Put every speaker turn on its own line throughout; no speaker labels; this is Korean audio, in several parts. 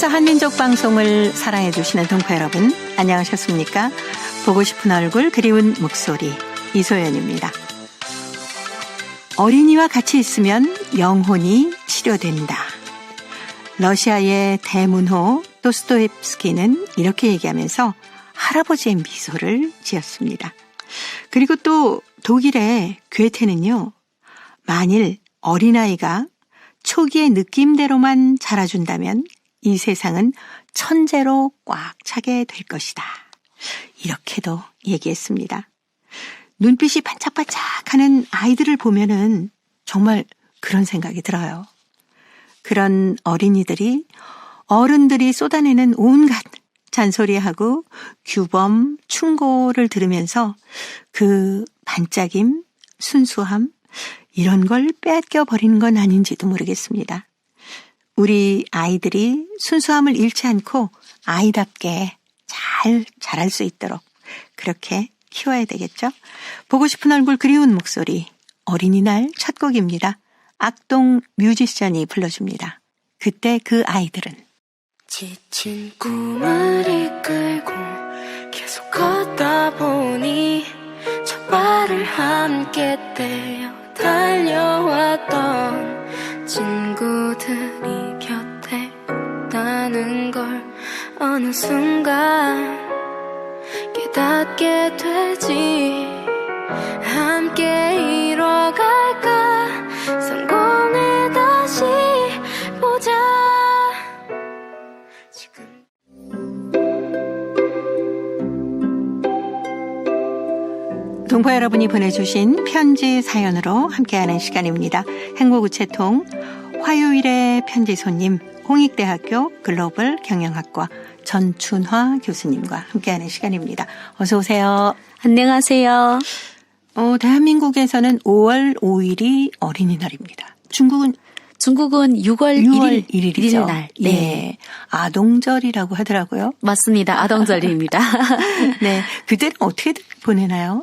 KBS 한민족 방송을 사랑해 주시는 동포 여러분, 안녕하셨습니까? 보고 싶은 얼굴, 그리운 목소리, 이소연입니다. 어린이와 같이 있으면 영혼이 치료된다. 러시아의 대문호 도스토옙스키는 이렇게 얘기하면서 할아버지의 미소를 지었습니다. 그리고 또 독일의 괴테는요, 만일 어린아이가 초기의 느낌대로만 자라준다면 이 세상은 천재로 꽉 차게 될 것이다. 이렇게도 얘기했습니다. 눈빛이 반짝반짝 하는 아이들을 보면은 정말 그런 생각이 들어요. 그런 어린이들이 어른들이 쏟아내는 온갖 잔소리하고 규범, 충고를 들으면서 그 반짝임, 순수함, 이런 걸 빼앗겨 버리는 건 아닌지도 모르겠습니다. 우리 아이들이 순수함을 잃지 않고 아이답게 잘 자랄 수 있도록 그렇게 키워야 되겠죠? 보고 싶은 얼굴 그리운 목소리 어린이날 첫 곡입니다. 악동 뮤지션이 불러줍니다. 그때 그 아이들은
지친 꿈을 이끌고 계속 걷다 보니 첫 발을 함께 떼어 달려왔던 친구 어느 순간 깨닫게 되지. 함께 이뤄갈까? 성공해 다시 보자. 지금.
동포 여러분이 보내주신 편지 사연으로 함께하는 시간입니다. 행복우체통 화요일의 편지 손님 홍익대학교 글로벌 경영학과 전춘화 교수님과 함께하는 시간입니다. 어서 오세요.
안녕하세요.
어, 대한민국에서는 5월 5일이 어린이날입니다. 중국은
중국은 6월,
6월
1일,
1일이죠.
일일 날. 네.
네. 아동절이라고 하더라고요.
맞습니다. 아동절입니다.
네. 그때는 어떻게 보내나요?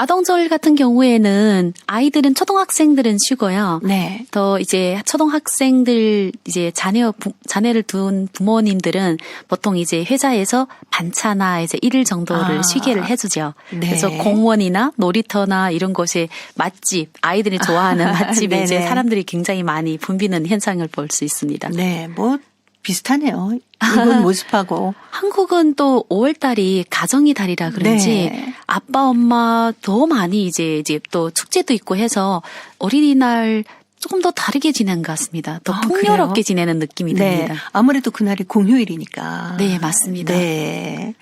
아동절 같은 경우에는 아이들은 초등학생들은 쉬고요.
네.
더 이제 초등학생들 이제 자녀 부, 자녀를 둔 부모님들은 보통 이제 회사에서 반차나 이제 일일 정도를
아.
쉬게를 해주죠.
네.
그래서 공원이나 놀이터나 이런 곳에 맛집 아이들이 좋아하는
아,
맛집에 이제. 사람들이 굉장히 많이 붐비는 현상을 볼 수 있습니다.
네. 뭐 비슷하네요. 이건 모습하고.
한국은 또 5월 달이 가정의 달이라 그런지
네.
아빠 엄마 더 많이 이제 이제 또 축제도 있고 해서 어린이날 조금 더 다르게 지내는 것 같습니다. 더
아,
풍요롭게
그래요?
지내는 느낌이
네.
듭니다.
아무래도 그날이 공휴일이니까.
네, 맞습니다.
네.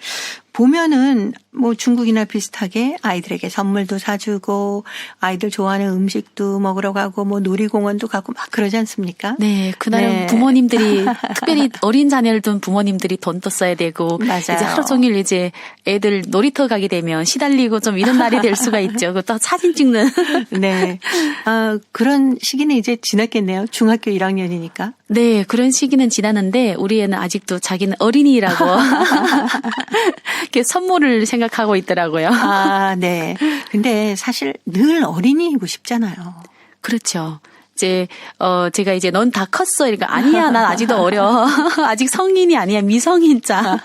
보면은 뭐 중국이나 비슷하게 아이들에게 선물도 사주고 아이들 좋아하는 음식도 먹으러 가고 뭐 놀이공원도 가고 막 그러지 않습니까?
네, 그날은
네.
부모님들이 특별히 어린 자녀를 둔 부모님들이 돈도 써야 되고
맞아요.
이제 하루 종일 이제 애들 놀이터 가게 되면 시달리고 좀 이런 날이 될 수가 있죠. 그또 사진 찍는
네. 아, 그런 시기는 이제 지났겠네요. 중학교 1학년이니까.
네, 그런 시기는 지났는데 우리 애는 아직도 자기는 어린이라고 이렇게 선물을 생각 하고 있더라고요.
아, 네. 근데 사실 늘 어린이이고 싶잖아요.
그렇죠. 이제 어 제가 이제 넌 다 컸어. 그러니까 아니야, 난 아직도 어려. 아직 성인이 아니야, 미성인자.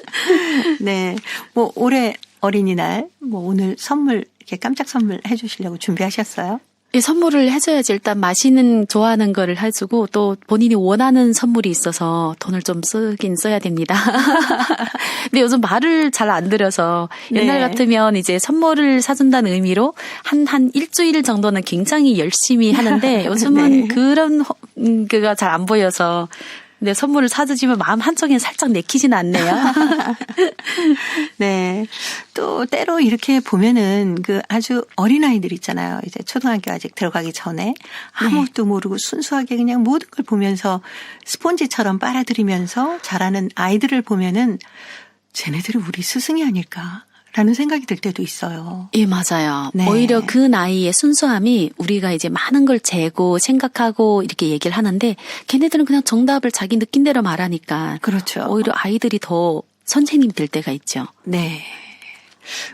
네. 뭐 올해 어린이날 뭐 오늘 선물 이렇게 깜짝 선물 해 주시려고 준비하셨어요?
이 선물을 해줘야지 일단 맛있는 좋아하는 거를 해주고 또 본인이 원하는 선물이 있어서 돈을 좀 쓰긴 써야 됩니다. 근데 요즘 말을 잘 안 들어서 옛날
네.
같으면 이제 선물을 사준다는 의미로 한, 한 일주일 정도는 굉장히 열심히 하는데 요즘은
네.
그런 허- 음, 그가 잘 안 보여서 근데 선물을 사주지만 마음 한쪽엔 살짝 내키진 않네요.
네. 또 때로 이렇게 보면은 그 아주 어린 아이들 있잖아요. 이제 초등학교 아직 들어가기 전에 아무것도 모르고 순수하게 그냥 모든 걸 보면서 스폰지처럼 빨아들이면서 자라는 아이들을 보면은 쟤네들이 우리 스승이 아닐까. 라는 생각이 들 때도 있어요.
예, 맞아요.
네.
오히려 그 나이의 순수함이 우리가 이제 많은 걸 재고 생각하고 이렇게 얘기를 하는데 걔네들은 그냥 정답을 자기 느낀 대로 말하니까
그렇죠.
오히려 아이들이 더 선생님 될 때가 있죠.
네.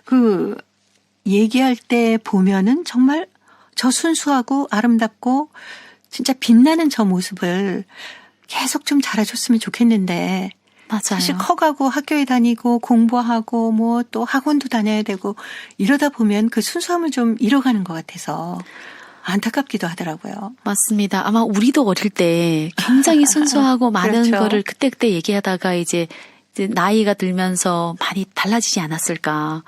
그 얘기할 때 보면은 정말 저 순수하고 아름답고 진짜 빛나는 저 모습을 계속 좀 자라줬으면 좋겠는데
맞아요.
사실 커가고 학교에 다니고 공부하고 뭐 또 학원도 다녀야 되고 이러다 보면 그 순수함을 좀 잃어가는 것 같아서 안타깝기도 하더라고요.
맞습니다. 아마 우리도 어릴 때 굉장히 순수하고 많은
그렇죠.
거를 그때그때 얘기하다가 이제 이제 나이가 들면서 많이 달라지지 않았을까.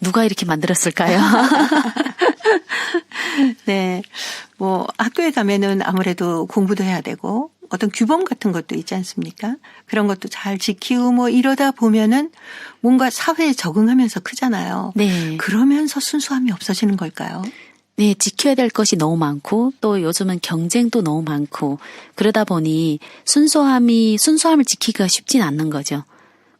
누가 이렇게 만들었을까요?
네. 뭐 학교에 가면은 아무래도 공부도 해야 되고 어떤 규범 같은 것도 있지 않습니까? 그런 것도 잘 지키고 뭐 이러다 보면은 뭔가 사회에 적응하면서 크잖아요.
네.
그러면서 순수함이 없어지는 걸까요?
네, 지켜야 될 것이 너무 많고 또 요즘은 경쟁도 너무 많고 그러다 보니 순수함이 순수함을 지키기가 쉽진 않는 거죠.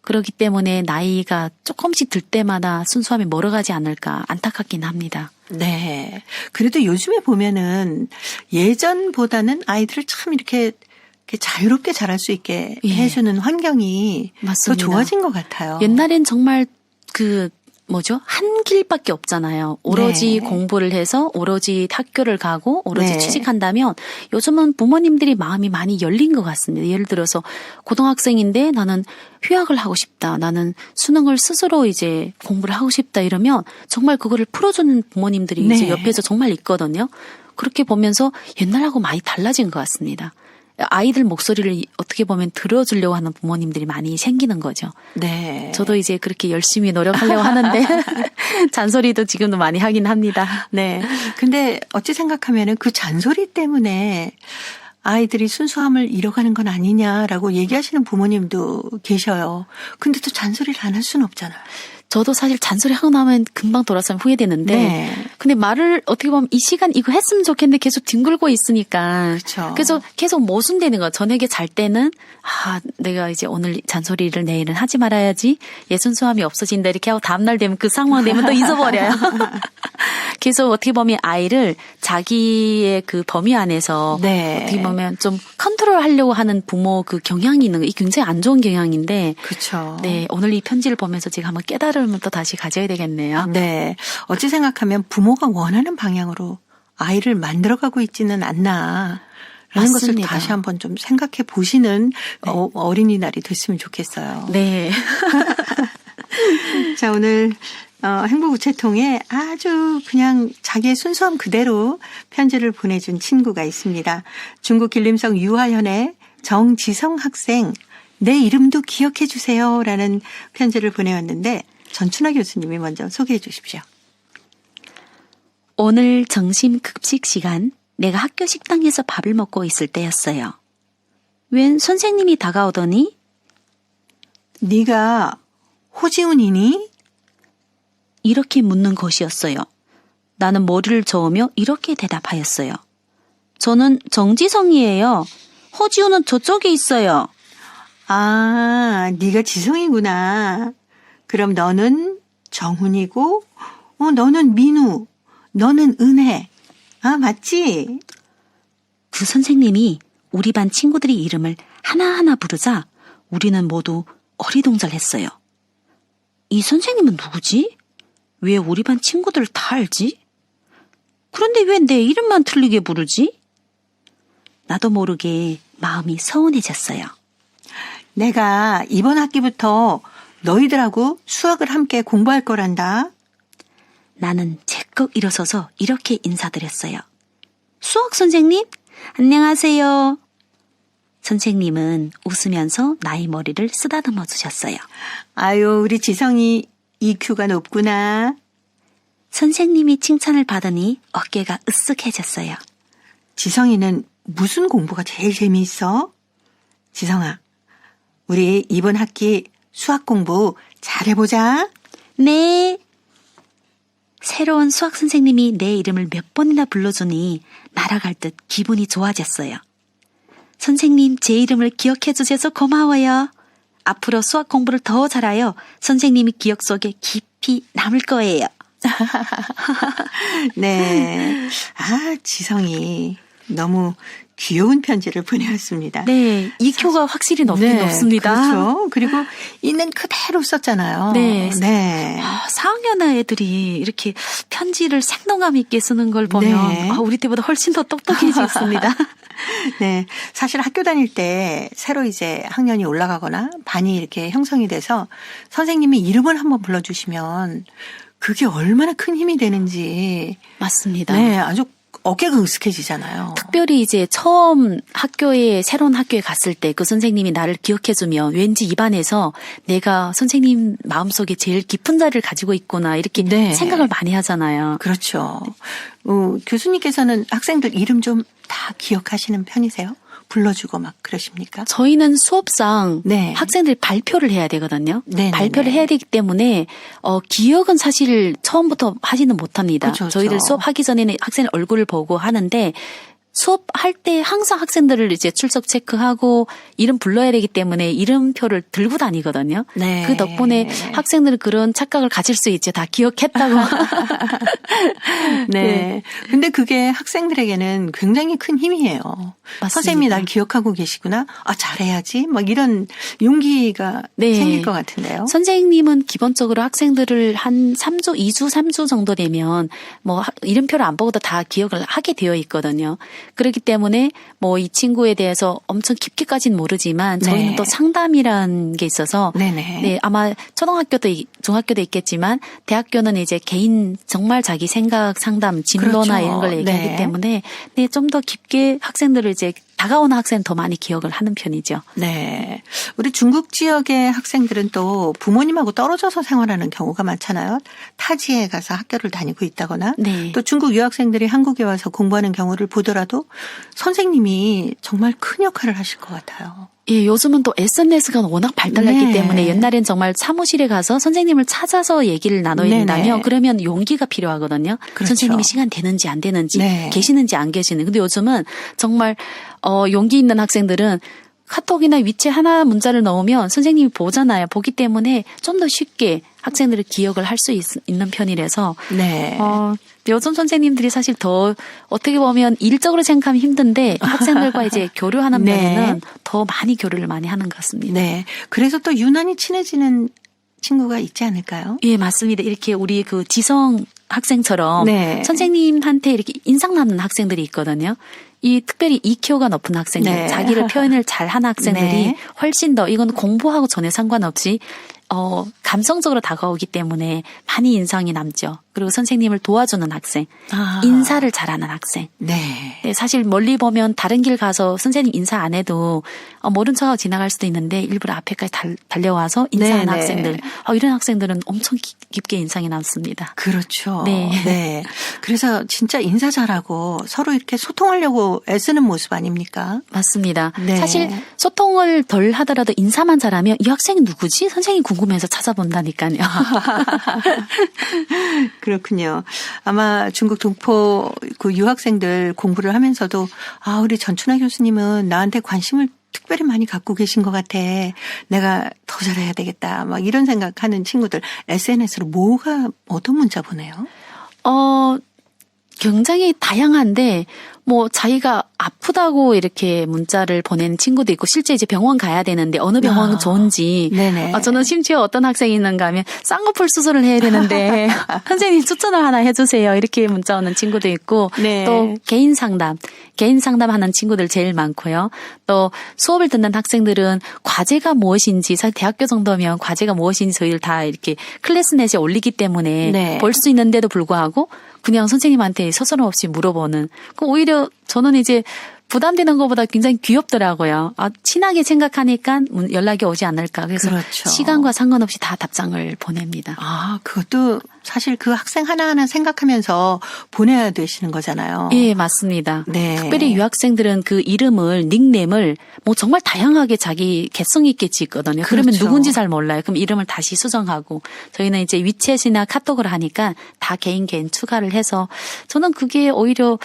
그렇기 때문에 나이가 조금씩 들 때마다 순수함이 멀어가지 않을까 안타깝긴 합니다.
네. 그래도 요즘에 보면은 예전보다는 아이들을 참 이렇게, 이렇게 자유롭게 자랄 수 있게
예.
해주는 환경이
맞습니다.
더 좋아진 것 같아요.
옛날엔 정말 그 뭐죠? 한 길밖에 없잖아요. 오로지
네.
공부를 해서 오로지 학교를 가고 오로지
네.
취직한다면 요즘은 부모님들이 마음이 많이 열린 것 같습니다. 예를 들어서 고등학생인데 나는 휴학을 하고 싶다. 나는 수능을 스스로 이제 공부를 하고 싶다 이러면 정말 그거를 풀어주는 부모님들이 이제
네.
옆에서 정말 있거든요. 그렇게 보면서 옛날하고 많이 달라진 것 같습니다. 아이들 목소리를 어떻게 보면 들어주려고 하는 부모님들이 많이 생기는 거죠.
네.
저도 이제 그렇게 열심히 노력하려고 하는데 잔소리도 지금도 많이 하긴 합니다.
네. 근데 어찌 생각하면은 그 잔소리 때문에 아이들이 순수함을 잃어가는 건 아니냐라고 얘기하시는 부모님도 계셔요. 근데 또 잔소리를 안 할 수는 없잖아요.
저도 사실 잔소리 하고 나면 금방 돌아서면 후회되는데
네.
근데 말을 어떻게 보면 이 시간 이거 했으면 좋겠는데 계속 뒹굴고 있으니까
그렇죠.
그래서 계속 모순되는 거 저녁에 잘 때는 아 내가 이제 오늘 잔소리를 내일은 하지 말아야지 예순수함이 없어진다 이렇게 하고 다음날 되면 그 상황 되면 또 잊어버려요. 계속 어떻게 보면 아이를 자기의 그 범위 안에서
네.
어떻게 보면 좀 컨트롤 하려고 하는 부모 그 경향이 있는 거, 이 굉장히 안 좋은 경향인데,
그렇죠.
네, 오늘 이 편지를 보면서 제가 한번 깨달 음을 또 다시 가져야 되겠네요.
네. 어찌 생각하면 부모가 원하는 방향으로 아이를 만들어가고 있지는 않나. 라는 것을. 다시 한번 좀 생각해 보시는 어, 어린이날이 됐으면 좋겠어요.
네.
자, 오늘 어, 행복우체통에 아주 그냥 자기의 순수함 그대로 편지를 보내준 친구가 있습니다. 중국 길림성 유하현의 정지성 학생 내 이름도 기억해 주세요 라는 편지를 보내왔는데 전춘아 교수님이 먼저 소개해 주십시오.
오늘 점심 급식 시간 내가 학교 식당에서 밥을 먹고 있을 때였어요. 웬 선생님이 다가오더니
네가 호지훈이니?
이렇게 묻는 것이었어요. 나는 머리를 저으며 이렇게 대답하였어요. 저는 정지성이에요. 허지우는 저쪽에 있어요.
아, 네가 지성이구나. 그럼 너는 정훈이고, 어, 너는 민우, 너는 은혜. 아, 맞지?
그 선생님이 우리 반 친구들의 이름을 하나하나 부르자 우리는 모두 어리동절했어요. 이 선생님은 누구지? 왜 우리 반 친구들을 다 알지? 그런데 왜 내 이름만 틀리게 부르지? 나도 모르게 마음이 서운해졌어요.
내가 이번 학기부터 너희들하고 수학을 함께 공부할 거란다.
나는 제껏 일어서서 이렇게 인사드렸어요. 수학 선생님? 안녕하세요. 선생님은 웃으면서 나의 머리를 쓰다듬어 주셨어요.
아유, 우리 지성이 EQ가 높구나.
선생님이 칭찬을 받으니 어깨가 으쓱해졌어요.
지성이는 무슨 공부가 제일 재미있어? 지성아, 우리 이번 학기 수학 공부 잘해보자.
네. 새로운 수학 선생님이 내 이름을 몇 번이나 불러주니 날아갈 듯 기분이 좋아졌어요. 선생님, 제 이름을 기억해 주셔서 고마워요. 앞으로 수학 공부를 더 잘하여 선생님이 기억 속에 깊이 남을 거예요.
네. 아, 지성이 너무 귀여운 편지를 보내왔습니다.
네, EQ가 확실히 높긴
네,
높습니다.
그렇죠. 그리고 있는 그대로 썼잖아요.
네.
네.
아, 4학년 애들이 이렇게 편지를 생동감 있게 쓰는 걸 보면
네.
아, 우리 때보다 훨씬 더 똑똑해졌습니다.
네. 사실 학교 다닐 때 새로 이제 학년이 올라가거나 반이 이렇게 형성이 돼서 선생님이 이름을 한번 불러주시면 그게 얼마나 큰 힘이 되는지
맞습니다.
네. 아주 어깨가 으쓱해지잖아요.
특별히 이제 처음 학교에 새로운 학교에 갔을 때 그 선생님이 나를 기억해주면 왠지 입안에서 내가 선생님 마음속에 제일 깊은 자리를 가지고 있구나 이렇게
네.
생각을 많이 하잖아요.
그렇죠. 어, 교수님께서는 학생들 이름 좀 다 기억하시는 편이세요? 불러주고 막 그러십니까?
저희는 수업상
네.
학생들이 발표를 해야 되거든요.
네네네.
발표를 해야 되기 때문에 어, 기억은 사실 처음부터 하지는 못합니다.
그쵸, 그쵸.
저희들 수업하기 전에는 학생 얼굴을 보고 하는데 수업할 때 항상 학생들을 이제 출석 체크하고 이름 불러야 되기 때문에 이름표를 들고 다니거든요.
네.
그 덕분에 학생들은 그런 착각을 가질 수 있죠. 다 기억했다고.
네. 근데 그게 학생들에게는 굉장히 큰 힘이에요.
맞습니다.
선생님이 날 기억하고 계시구나. 아, 잘해야지. 막 이런 용기가
네.
생길 것 같은데요.
선생님은 기본적으로 학생들을 한 3주, 2주, 3주 정도 되면 뭐 하- 이름표를 안 보고도 다 기억을 하게 되어 있거든요. 그렇기 때문에 뭐 이 친구에 대해서 엄청 깊게까지는 모르지만 저희는
네.
또 상담이라는 게 있어서
네네.
네, 아마 초등학교도 있- 중학교도 있겠지만 대학교는 이제 개인 정말 자기 생각 상담 진로나
그렇죠.
이런 걸 얘기하기
네.
때문에 네, 좀 더 깊게 학생들을 이제 다가오는 학생 더 많이 기억을 하는 편이죠.
네. 우리 중국 지역의 학생들은 또 부모님하고 떨어져서 생활하는 경우가 많잖아요. 타지에 가서 학교를 다니고 있다거나
네.
또 중국 유학생들이 한국에 와서 공부하는 경우를 보더라도 선생님이 정말 큰 역할을 하실 것 같아요.
예, 요즘은 또 SNS가 워낙 발달했기
네.
때문에 옛날엔 정말 사무실에 가서 선생님을 찾아서 얘기를 나눠야. 된다면 그러면 용기가 필요하거든요.
그렇죠.
선생님이 시간 되는지 안 되는지
네.
계시는지 안 계시는. 근데 요즘은 정말 어 용기 있는 학생들은 카톡이나 위치 하나 문자를 넣으면 선생님이 보잖아요. 보기 때문에 좀 더 쉽게 학생들을 기억을 할 수 있는 편이라서
네.
어, 요즘 선생님들이 사실 더 어떻게 보면 일적으로 생각하면 힘든데 학생들과 이제 교류하는
네.
면에는 더 많이 교류를 많이 하는 것 같습니다.
네. 그래서 또 유난히 친해지는 친구가 있지 않을까요?
예, 맞습니다. 이렇게 우리 그 지성 학생처럼
네.
선생님한테 이렇게 인상 남는 학생들이 있거든요. 이 특별히 EQ가 높은 학생들,
네.
자기를 표현을 잘 하는 학생들이
네.
훨씬 더 이건 공부하고 전혀 상관없이 어, 감성적으로 다가오기 때문에 많이 인상이 남죠. 그리고 선생님을 도와주는 학생,
아.
인사를 잘하는 학생.
네.
네, 사실 멀리 보면 다른 길 가서 선생님 인사 안 해도 어, 모른 척하고 지나갈 수도 있는데 일부러 앞에까지 달, 달려와서 인사하는
네네.
학생들. 어, 이런 학생들은 엄청 깊- 깊게 인상이 남습니다.
그렇죠.
네.
네. 그래서 진짜 인사 잘하고 서로 이렇게 소통하려고 애쓰는 모습 아닙니까?
맞습니다.
네.
사실 소통을 덜 하더라도 인사만 잘하면 이 학생이 누구지? 선생님 궁금해서 찾아본다니까요.
그렇군요. 아마 중국 동포 그 유학생들 공부를 하면서도 아, 우리 전춘하 교수님은 나한테 관심을 특별히 많이 갖고 계신 것 같아. 내가 더 잘해야 되겠다. 막 이런 생각하는 친구들 SNS로 뭐가 어떤 문자 보내요?
어, 굉장히 다양한데, 뭐, 자기가 아프다고 이렇게 문자를 보낸 친구도 있고, 실제 이제 병원 가야 되는데, 어느 병원
아,
좋은지.
네네.
어, 저는 심지어 어떤 학생이 있는가 하면, 쌍꺼풀 수술을 해야 되는데, 선생님 추천을 하나 해주세요. 이렇게 문자 오는 친구도 있고,
네.
또 개인 상담, 개인 상담하는 친구들 제일 많고요. 또 수업을 듣는 학생들은 과제가 무엇인지, 사실 대학교 정도면 과제가 무엇인지 저희를 다 이렇게 클래스넷에 올리기 때문에
네.
볼수 있는데도 불구하고 그냥 선생님한테 서스럼 없이 물어보는. 그 오히려 저는 이제 부담되는 것보다 굉장히 귀엽더라고요. 아, 친하게 생각하니까 문- 연락이 오지 않을까. 그래서
그렇죠.
시간과 상관없이 다 답장을 보냅니다.
아, 그것도 사실 그 학생 하나하나 생각하면서 보내야 되시는 거잖아요.
예, 맞습니다.
네.
특별히 유학생들은 그 이름을 닉네임을 뭐 정말 다양하게 자기 개성 있게 짓거든요. 그러면
그렇죠.
누군지 잘 몰라요. 그럼 이름을 다시 수정하고 저희는 이제 위챗이나 카톡을 하니까 다 개인 개인 추가를 해서 저는 그게 오히려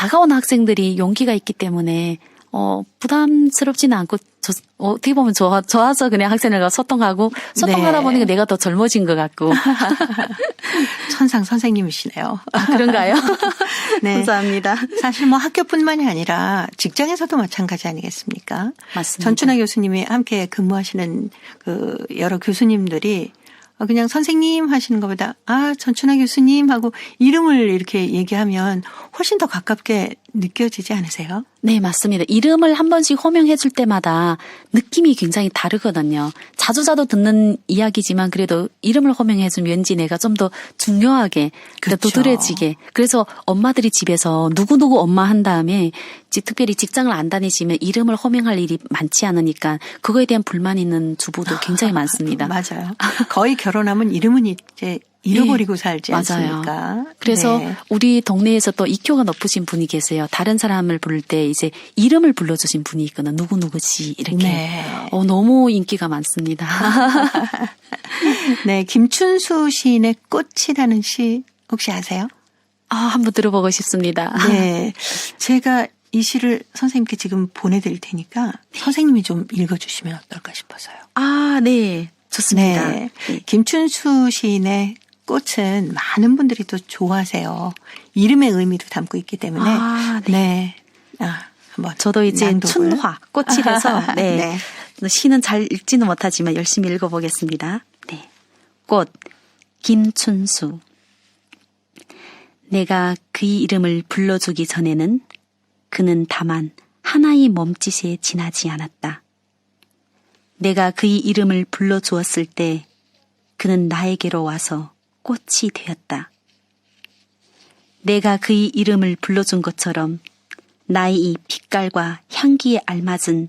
다가오는 학생들이 용기가 있기 때문에 어 부담스럽지는 않고 저, 어 떻게 보면 좋아, 좋아서 그냥 학생들과 소통하고 소통하다
네.
보니까 내가 더 젊어진 것 같고
천상 선생님이시네요.
아, 그런가요?
네.
감사합니다.
사실 뭐 학교뿐만이 아니라 직장에서도 마찬가지 아니겠습니까?
맞습니다.
전춘하 교수님이 함께 근무하시는 그 여러 교수님들이 어, 그냥 선생님 하시는 것보다 아 전춘하 교수님 하고 이름을 이렇게 얘기하면 훨씬 더 가깝게 느껴지지 않으세요?
네, 맞습니다. 이름을 한 번씩 호명해 줄 때마다 느낌이 굉장히 다르거든요. 자주자주 듣는 이야기지만 그래도 이름을 호명해 주면 왠지 내가 좀 더 중요하게,
그쵸.
도드레지게. 그래서 엄마들이 집에서 누구누구 엄마 한 다음에 지- 특별히 직장을 안 다니시면 이름을 호명할 일이 많지 않으니까 그거에 대한 불만 있는 주부도 굉장히 많습니다.
맞아요. 거의 결혼하면 이름은 이제 잃어버리고 살지
맞아요.
않습니까?
그래서
네.
우리 동네에서 또 이효가 높으신 분이 계세요. 다른 사람을 부를 때 이제 이름을 불러주신 분이 있거든. 누구누구지 이렇게.
네.
어, 너무 인기가 많습니다.
네, 김춘수 시인의 꽃이라는 시 혹시 아세요?
아, 한번 들어보고 싶습니다.
네. 제가 이 시를 선생님께 지금 보내드릴 테니까 선생님이 좀 읽어주시면 어떨까 싶어서요.
아, 네. 좋습니다.
네. 김춘수 시인의 꽃은 많은 분들이 또 좋아하세요. 이름의 의미도 담고 있기 때문에.
아, 네.
네. 아, 한번.
저도 이제
낭독을.
춘화, 꽃이라서, 네.
네.
시는 잘 읽지는 못하지만 열심히 읽어보겠습니다. 네. 꽃, 김춘수. 내가 그의 이름을 불러주기 전에는 그는 다만 하나의 몸짓에 지나지 않았다. 내가 그의 이름을 불러주었을 때 그는 나에게로 와서 꽃이 되었다. 내가 그의 이름을 불러준 것처럼 나의 이 빛깔과 향기에 알맞은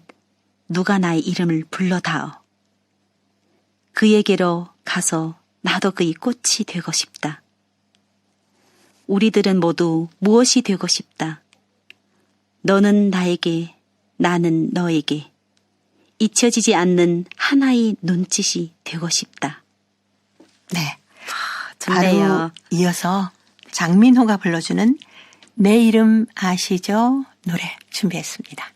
누가 나의 이름을 불러다오. 그에게로 가서 나도 그의 꽃이 되고 싶다. 우리들은 모두 무엇이 되고 싶다. 너는 나에게, 나는 너에게 잊혀지지 않는 하나의 눈짓이 되고 싶다.
네.
좋네요.
바로 이어서 장민호가 불러주는 내 이름 아시죠? 노래 준비했습니다.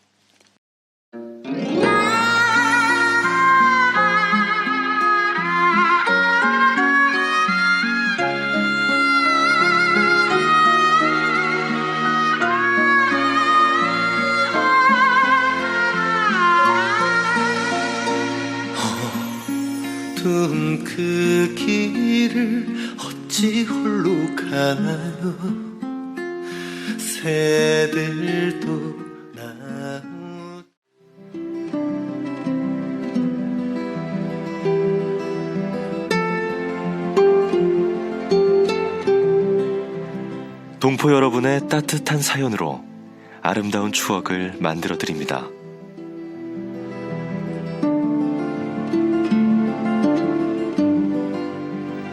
어두운 그 길을 어찌 홀로 가요 새들도 동포 여러분의 따뜻한 사연으로 아름다운 추억을 만들어 드립니다.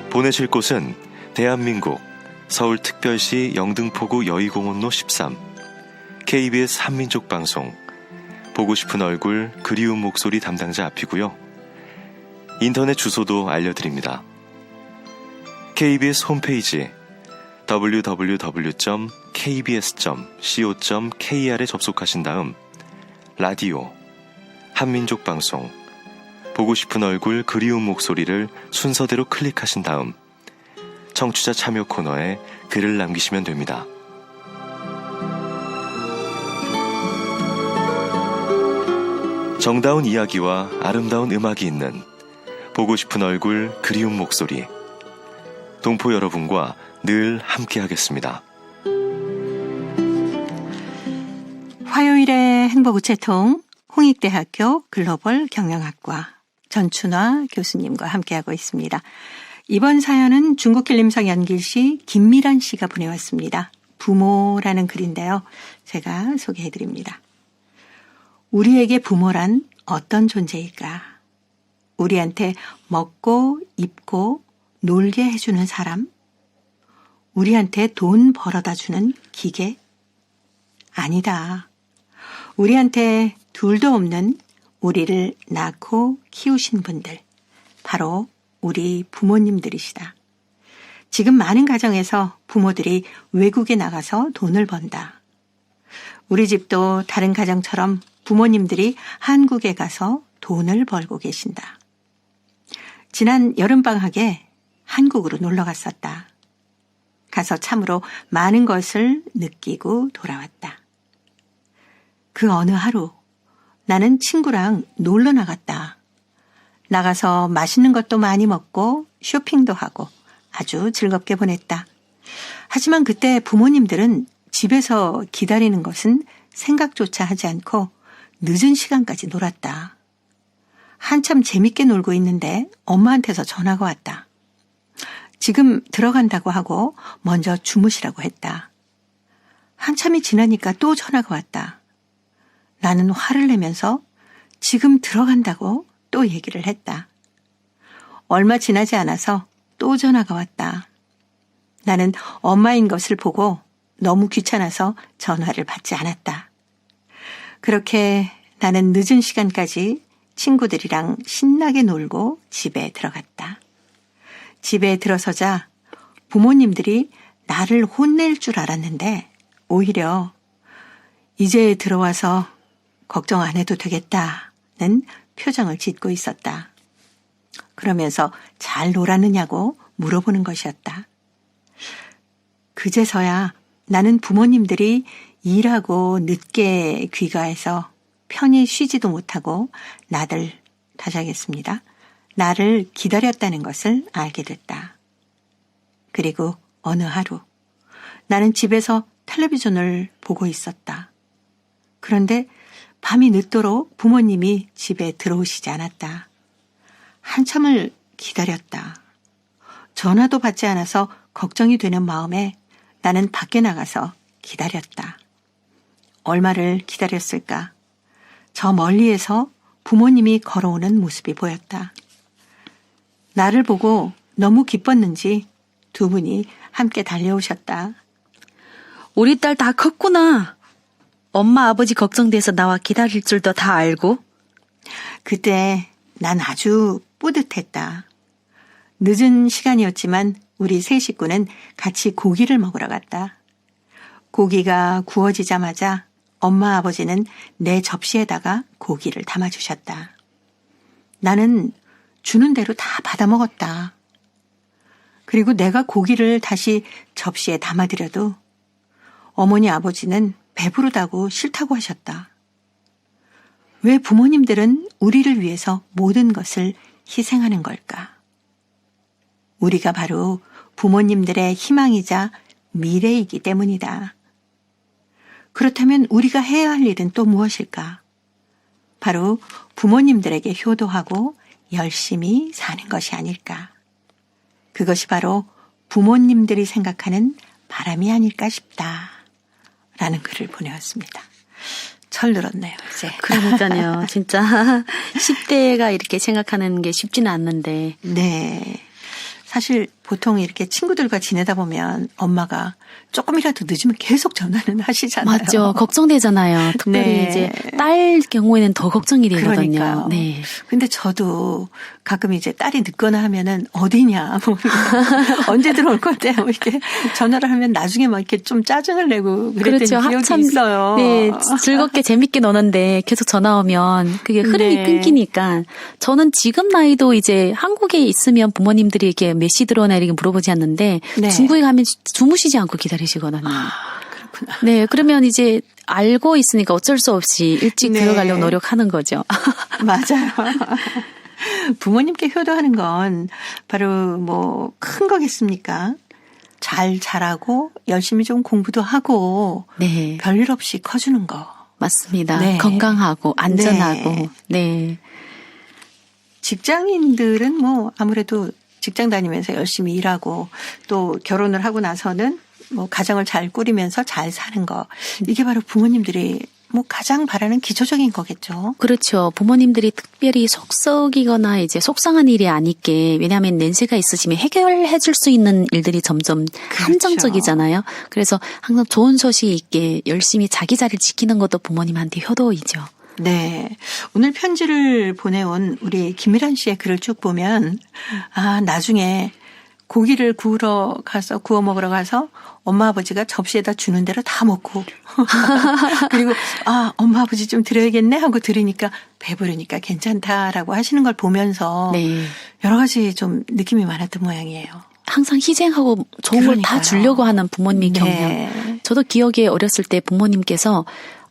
보내실 곳은 대한민국 서울특별시 영등포구 여의공원로 13 KBS 한민족 방송 보고 싶은 얼굴 그리운 목소리 담당자 앞이고요. 인터넷 주소도 알려드립니다. KBS 홈페이지 www.kbs.co.kr에 접속하신 다음 라디오 한민족 방송 보고 싶은 얼굴 그리운 목소리를 순서대로 클릭하신 다음 청취자 참여 코너에 글을 남기시면 됩니다. 정다운 이야기와 아름다운 음악이 있는 보고 싶은 얼굴 그리운 목소리 동포 여러분과 늘 함께하겠습니다.
화요일의 행복우체통 홍익대학교 글로벌 경영학과 전춘화 교수님과 함께하고 있습니다. 이번 사연은 중국길림성 연길시 김미란 씨가 보내왔습니다. 부모라는 글인데요. 제가 소개해드립니다. 우리에게 부모란 어떤 존재일까? 우리한테 먹고 입고 놀게 해주는 사람? 우리한테 돈 벌어다 주는 기계? 아니다. 우리한테 둘도 없는 우리를 낳고 키우신 분들. 바로 우리 부모님들이시다. 지금 많은 가정에서 부모들이 외국에 나가서 돈을 번다. 우리 집도 다른 가정처럼 부모님들이 한국에 가서 돈을 벌고 계신다. 지난 여름방학에 한국으로 놀러 갔었다. 가서 참으로 많은 것을 느끼고 돌아왔다. 그 어느 하루 나는 친구랑 놀러 나갔다. 나가서 맛있는 것도 많이 먹고 쇼핑도 하고 아주 즐겁게 보냈다. 하지만 그때 부모님들은 집에서 기다리는 것은 생각조차 하지 않고 늦은 시간까지 놀았다. 한참 재밌게 놀고 있는데 엄마한테서 전화가 왔다. 지금 들어간다고 하고 먼저 주무시라고 했다. 한참이 지나니까 또 전화가 왔다. 나는 화를 내면서 지금 들어간다고 또 얘기를 했다. 얼마 지나지 않아서 또 전화가 왔다. 나는 엄마인 것을 보고 너무 귀찮아서 전화를 받지 않았다. 그렇게 나는 늦은 시간까지 친구들이랑 신나게 놀고 집에 들어갔다. 집에 들어서자 부모님들이 나를 혼낼 줄 알았는데 오히려 이제 들어와서 걱정 안 해도 되겠다는 표정을 짓고 있었다. 그러면서 잘 놀았느냐고 물어보는 것이었다. 그제서야 나는 부모님들이 일하고 늦게 귀가해서 편히 쉬지도 못하고 나들 다시 하겠습니다. 나를 기다렸다는 것을 알게 됐다. 그리고 어느 하루 나는 집에서 텔레비전을 보고 있었다. 그런데 밤이 늦도록 부모님이 집에 들어오시지 않았다. 한참을 기다렸다. 전화도 받지 않아서 걱정이 되는 마음에 나는 밖에 나가서 기다렸다. 얼마를 기다렸을까? 저 멀리에서 부모님이 걸어오는 모습이 보였다. 나를 보고 너무 기뻤는지 두 분이 함께 달려오셨다.
우리 딸 다 컸구나. 엄마 아버지 걱정돼서 나와 기다릴 줄도 다 알고.
그때 난 아주 뿌듯했다. 늦은 시간이었지만 우리 세 식구는 같이 고기를 먹으러 갔다. 고기가 구워지자마자 엄마 아버지는 내 접시에다가 고기를 담아주셨다. 나는 주는 대로 다 받아 먹었다. 그리고 내가 고기를 다시 접시에 담아드려도 어머니 아버지는 배부르다고 싫다고 하셨다. 왜 부모님들은 우리를 위해서 모든 것을 희생하는 걸까? 우리가 바로 부모님들의 희망이자 미래이기 때문이다. 그렇다면 우리가 해야 할 일은 또 무엇일까? 바로 부모님들에게 효도하고 열심히 사는 것이 아닐까. 그것이 바로 부모님들이 생각하는 바람이 아닐까 싶다. 라는 글을 보내왔습니다. 철 들었네요, 이제.
그러니까요. 진짜 10대가 이렇게 생각하는 게 쉽지는 않는데.
네. 사실 보통 이렇게 친구들과 지내다 보면 엄마가 조금이라도 늦으면 계속 전화는 하시잖아요.
맞죠. 걱정되잖아요. 특별히
네.
이제 딸 경우에는 더 걱정이 되거든요.
그러니까요.
네.
근데 저도 가끔 이제 딸이 늦거나 하면은 어디냐, 뭐 언제 들어올 건데, 뭐 이렇게 전화를 하면 나중에 막 이렇게 좀 짜증을 내고 그랬던
그렇죠.
기억이
한참
있어요.
네, 즐겁게 재밌게 노는데 계속 전화 오면 그게 흐름이
네.
끊기니까 저는 지금 나이도 이제 한국에 있으면 부모님들이 이렇게 몇시 들어오 나 이렇게 물어보지 않는데
네.
중국에 가면 주무시지 않고 기다리시거든요.
아, 그렇구나.
네, 그러면 이제 알고 있으니까 어쩔 수 없이 일찍
네.
들어가려고 노력하는 거죠.
맞아요. 부모님께 효도하는 건 바로 뭐 큰 거겠습니까? 잘 자라고 열심히 좀 공부도 하고
네,
별일 없이 커주는 거.
맞습니다.
네.
건강하고 안전하고
네.
네.
직장인들은 뭐 아무래도 직장 다니면서 열심히 일하고 또 결혼을 하고 나서는 뭐 가정을 잘 꾸리면서 잘 사는 거. 이게 바로 부모님들이 뭐 가장 바라는 기초적인 거겠죠.
그렇죠. 부모님들이 특별히 속 썩이거나 이제 속상한 일이 아니게 왜냐하면 연세가 있으시면 해결해 줄 수 있는 일들이 점점
그렇죠.
한정적이잖아요. 그래서 항상 좋은 소식 있게 열심히 자기 자리를 지키는 것도 부모님한테 효도이죠.
네. 오늘 편지를 보내온 우리 김미란 씨의 글을 쭉 보면, 아, 나중에 고기를 구우러 가서, 구워 먹으러 가서 엄마 아버지가 접시에다 주는 대로 다 먹고. 그리고, 아, 엄마 아버지 좀 드려야겠네 하고 들으니까 배부르니까 괜찮다라고 하시는 걸 보면서
네.
여러 가지 좀 느낌이 많았던 모양이에요.
항상 희생하고 좋은 걸 다. 주려고 하는 부모님의 경향.
네.
저도 기억에 어렸을 때 부모님께서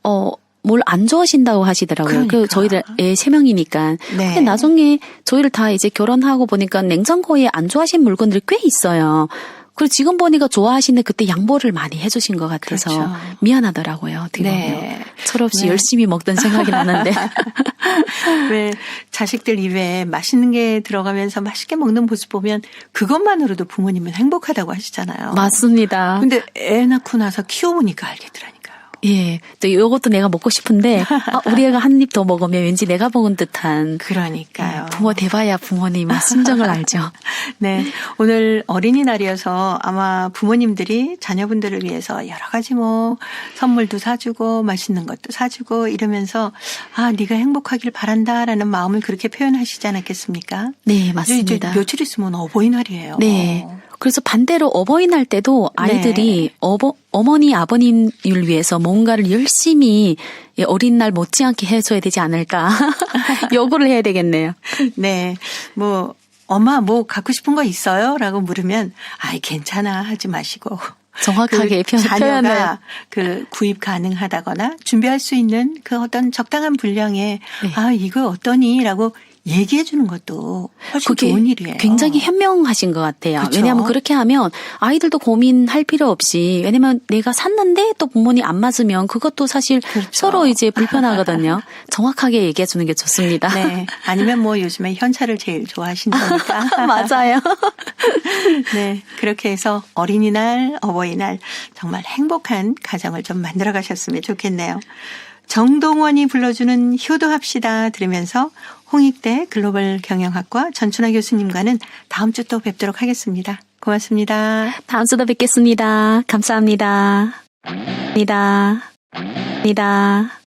어, 뭘 안 좋아하신다고 하시더라고요. 그
그러니까.
저희들 애세 명이니까.
네.
근데 나중에 저희를 다 이제 결혼하고 보니까 냉장고에 안 좋아하신 물건들이 꽤 있어요. 그리고 지금 보니까 좋아하시는데 그때 양보를 많이 해주신 것 같아서
그렇죠.
미안하더라고요. 어떻게 보면.
네.
철없이
네.
열심히 먹던 생각이 나는데.
왜 자식들 입에 맛있는 게 들어가면서 맛있게 먹는 모습 보면 그것만으로도 부모님은 행복하다고 하시잖아요.
맞습니다.
근데 애 낳고 나서 키워보니까 알겠더라니까요.
예. 또 요것도 내가 먹고 싶은데, 아, 우리 애가 한 입 더 먹으면 왠지 내가 먹은 듯한.
그러니까요.
부모 대봐야 부모님의 심정을 알죠.
네. 오늘 어린이날이어서 아마 부모님들이 자녀분들을 위해서 여러 가지 뭐 선물도 사주고 맛있는 것도 사주고 이러면서 아, 네가 행복하길 바란다라는 마음을 그렇게 표현하시지 않았겠습니까?
네,
이제
맞습니다.
며칠 있으면 어버이날이에요.
네. 그래서 반대로 어버이날 때도 아이들이
네.
어버, 어머니, 아버님을 위해서 뭔가를 열심히 이 어린 날 못지않게 해줘야 되지 않을까. 요구를 해야 되겠네요.
네. 뭐, 엄마 뭐 갖고 싶은 거 있어요? 라고 물으면, 아이, 괜찮아. 하지 마시고.
정확하게
그. 자녀가 그 구입 가능하다거나 준비할 수 있는 그 어떤 적당한 분량에
네.
아, 이거 어떠니? 라고 얘기해 주는 것도 훨씬
그게
좋은 일이에요.
굉장히 현명하신 것 같아요.
그쵸.
왜냐하면 그렇게 하면 아이들도 고민할 필요 없이 왜냐면 내가 샀는데 또 부모님 안 맞으면 그것도 사실
그렇죠.
서로 이제 불편하거든요. 정확하게 얘기해 주는 게 좋습니다.
네. 아니면 뭐 요즘에 현찰을 제일 좋아하신다니까.
맞아요.
네. 그렇게 해서 어린이날, 어버이날 정말 행복한 가정을 좀 만들어 가셨으면 좋겠네요. 정동원이 불러주는 효도합시다 들으면서 홍익대 글로벌 경영학과 전춘하 교수님과는 다음 주 또 뵙도록 하겠습니다. 고맙습니다.
다음 주도 뵙겠습니다. 감사합니다. 감사합니다. 감사합니다.